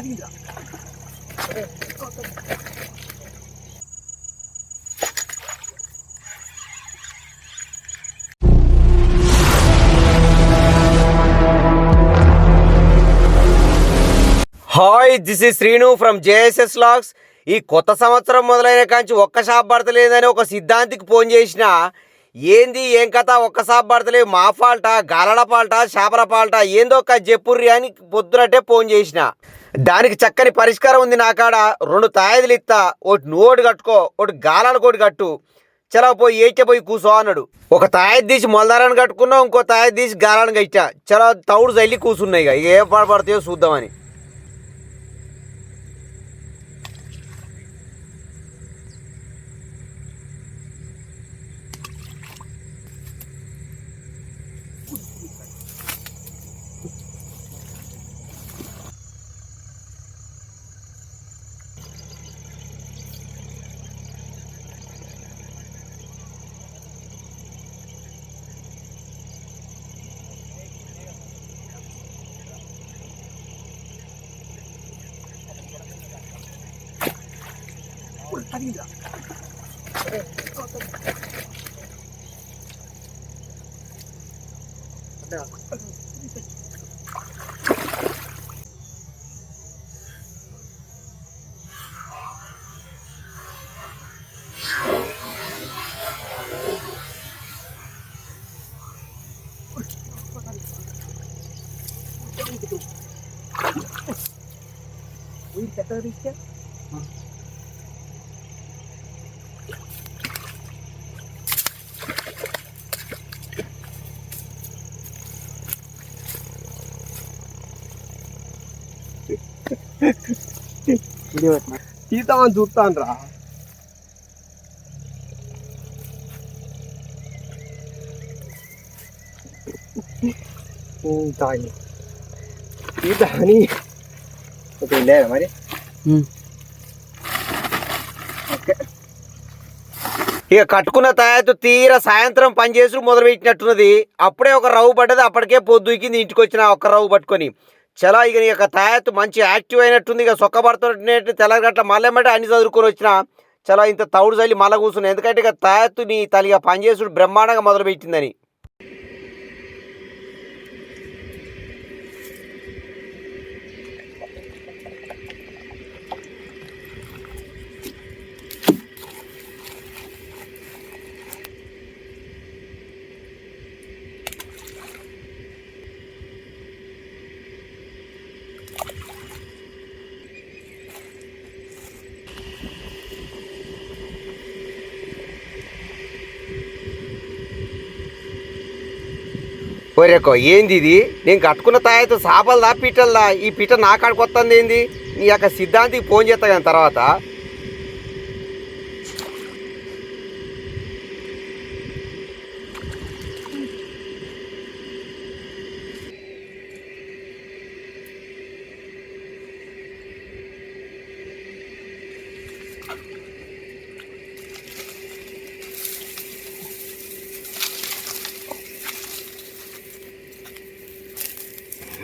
Hi this is Srinu from JSS logs. ఈ కొత్త సంవత్సరం మొదలైన కాంచి ఒక్క షాప్ పడతలేదని ఒక సిద్ధాంతికి ఫోన్ చేసిన ఏంది ఏం కథ ఒక్క షాప్ పడతలేదు మా ఫాల్టా గాలడ పాల్టా చేపల పాల్టా ఏందో ఒక చెప్పుర్రి అని పొద్దునట్టే ఫోన్ చేసిన. దానికి చక్కని పరిష్కారం ఉంది నా కాడ. రెండు తాయదులు ఇస్తా ఒకటి నోటు కట్టుకో ఒకటి గాలానికి ఒకటి కట్టు. చలో పోయి ఏడ్చే పోయి కూసో అన్నాడు. ఒక తాయది తీసి మొలదారాన్ని కట్టుకున్నాం ఇంకో తాయది తీసి గాలానికి ఇచ్చా చలో తౌడు చల్లి కూసున్నాయి ఇక. ఏ పడతాయో చూద్దామని. juga. Ada. Uy, está తీద్దామని చూస్తాను రా ఓకే లేదా మరి. ఓకే. ఇక కట్టుకున్న తయారు తీర సాయంత్రం పని మొదలు పెట్టినట్టున్నది అప్పుడే ఒక రవ్వు పడ్డది అప్పటికే పొద్దుకింది ఇంటికి వచ్చిన ఒక రవ్వు పట్టుకొని. చలా ఇక నీ యొక్క తాయత్తు మంచి యాక్టివ్ అయినట్టుంది. ఇక సొక్కబడుతున్నట్టు తెల్లగట్ల మళ్ళెమ్మటే అన్ని చదువుకొని వచ్చిన చలా ఇంత తౌడు చల్లి మళ్ళీ కూర్చున్నాయి ఎందుకంటే ఇక తాయత్తు నీ తల్లిగా పనిచేసుడు బ్రహ్మాండంగా మొదలుపెట్టిందని. ఒరేకో ఏంది ఇది? నేను కట్టుకున్న తాయతో చేపలదా పీటలదా ఈ పీట నా కాడికి వస్తుంది ఏంది? నీ యొక్క సిద్ధాంతికి ఫోన్ చేస్తా కానీ తర్వాత.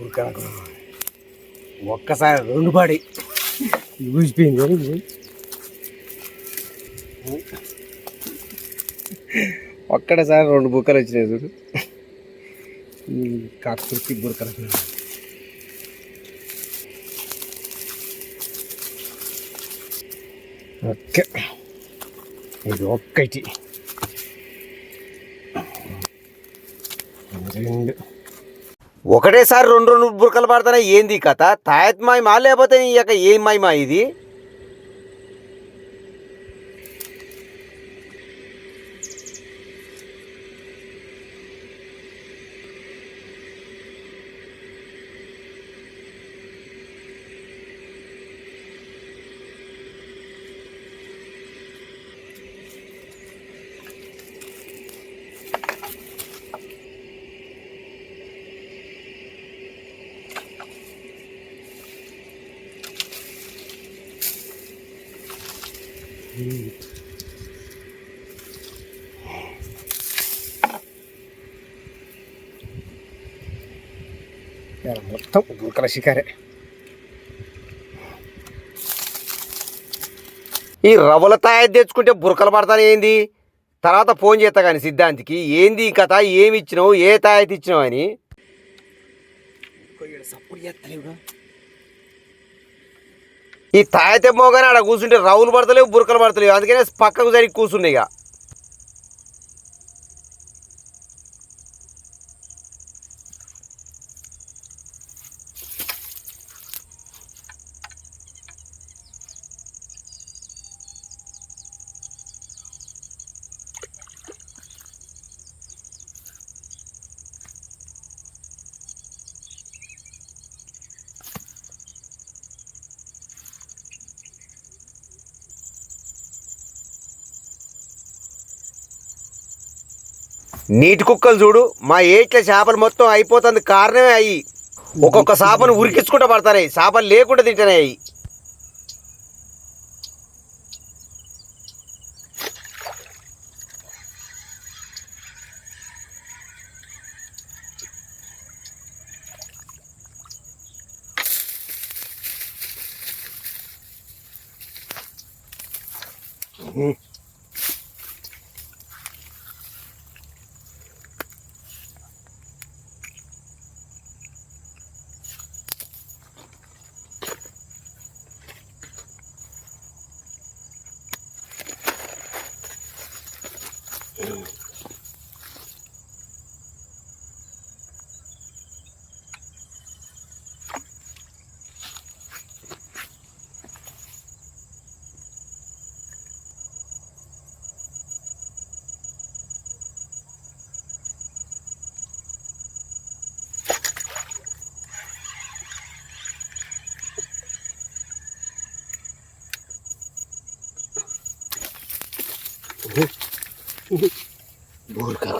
ఊరికనకు. ఒక్కసారి రెండు పడి. ఊసిపోయింది ఒక్కడసారి రెండు బుక్కలు వచ్చినాయి చూడు. కాకుర్తి బురకలు ఓకే. ఇది ఒక్కటి. రెండు ఒకటేసారి రెండు రెండు బురకలు పడుతున్నాయి ఏంది కథ? తాయత్మాయమా లేకపోతే ఈ యొక్క ఏం మాయమా ఇది? మొత్తం బురకల షికారే. ఈ రవ్వల తాయత్ తెచ్చుకుంటే బురకలు పడతాను ఏంది? తర్వాత ఫోన్ చేస్తా కానీ సిద్ధాంతికి ఏంది ఈ కథ? ఏమి ఇచ్చినావు? ఏ తాయత్ ఇచ్చినావు అని. ఈ తాయత్ మోగానే ఆడ కూర్చుంటే రౌలు పడతలేవు బురకలు పడతలేవు. అందుకనే పక్కకు జరిగి కూర్చున్నాయి ఇక. నీటి కుక్కలు చూడు మా ఏట్ల చేపలు మొత్తం అయిపోతుంది కారణమే అయ్యి ఒక్కొక్క చేపను ఉరికించుకుంటూ పడతాయి చేపలు లేకుండా తింటానే అయ్యి भूर का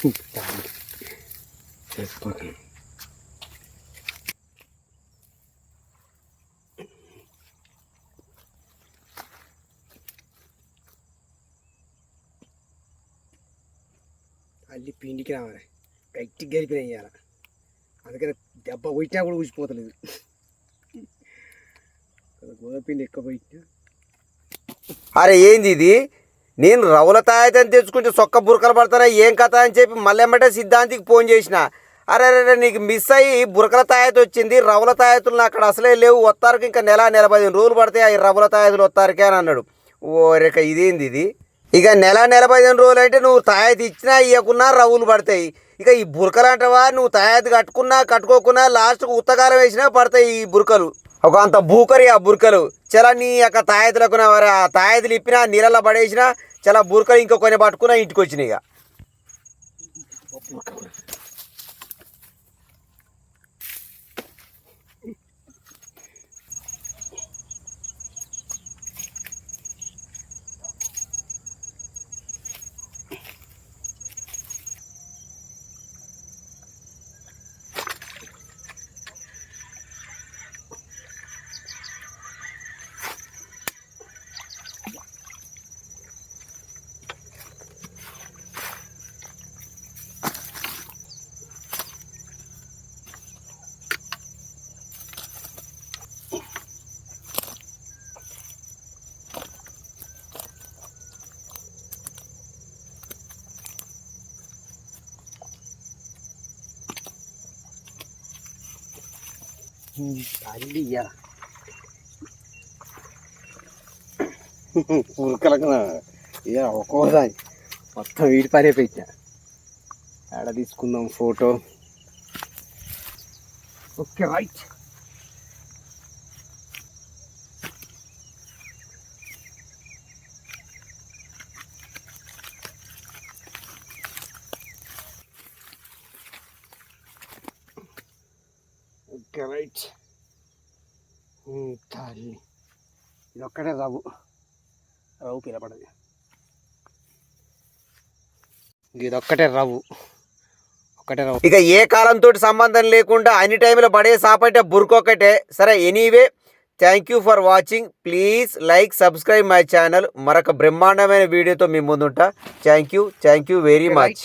అల్లి పిండికి రావాలి. గట్టిగా గరిపిన వేయాలి అందుకని దెబ్బ కొట్టినా కూడా ఊసిపోతలేదు. గోధుమ పిండి ఎక్కువ పోయినా అరే ఏంది ఇది? నేను రవ్వల తాయతని తెచ్చుకుంటే సొక్క బురకలు పడతానా ఏం కథ అని చెప్పి మళ్ళీ సిద్ధాంతికి ఫోన్ చేసిన. అరే అరే నీకు మిస్ అయ్యి బురకల తాయత వచ్చింది రవ్వల తాయతులు అక్కడ అసలే లేవు వస్తారుకి ఇంకా నెల నెల పదిహేను రోజులు పడతాయి ఆ రవ్వల తాయతులు వస్తారుకే అని అన్నాడు. ఓ రేక ఇదేంది ఇది? ఇక నెల నెల పదిహేను రోజులు అంటే నువ్వు తాయత ఇచ్చినా ఇవ్వకున్నా రవ్వులు పడతాయి. ఇక ఈ బురకలు అంటవా నువ్వు తాయత కట్టుకున్నా కట్టుకోకున్నా లాస్ట్కు ఉత్తకాలం వేసినా పడతాయి ఈ బురకలు. ఒక అంత బూకరి ఆ బురకలు. చాలా నీ యొక్క తాయెత్తులకు ఆ తాయతులు ఇప్పినా నీళ్ళలో పడేసినా చాలా బురకలు ఇంకో కొన్ని పట్టుకున్నా ఇంటికి వచ్చినాయి ఇక తల్లి ఇయ్యాల పురకలకు ఇక ఒక్కోసారి మొత్తం వీడి పనే పెట్టా ఆడ తీసుకుందాం photo okay right okay right తల్లి ఇది ఒక్కటే రావు. రావు పిలపడది ఇది ఒక్కటే రావు. ఒక్కటే రావు. ఇక ఏ కాలంతో సంబంధం లేకుండా అన్ని టైంలో పడే సాపంటే బురకొక్కటే సరే anyway thank you for watching please like subscribe my channel మరొక బ్రహ్మాండమైన వీడియోతో మీ ముందుంటా. Thank you thank you very much.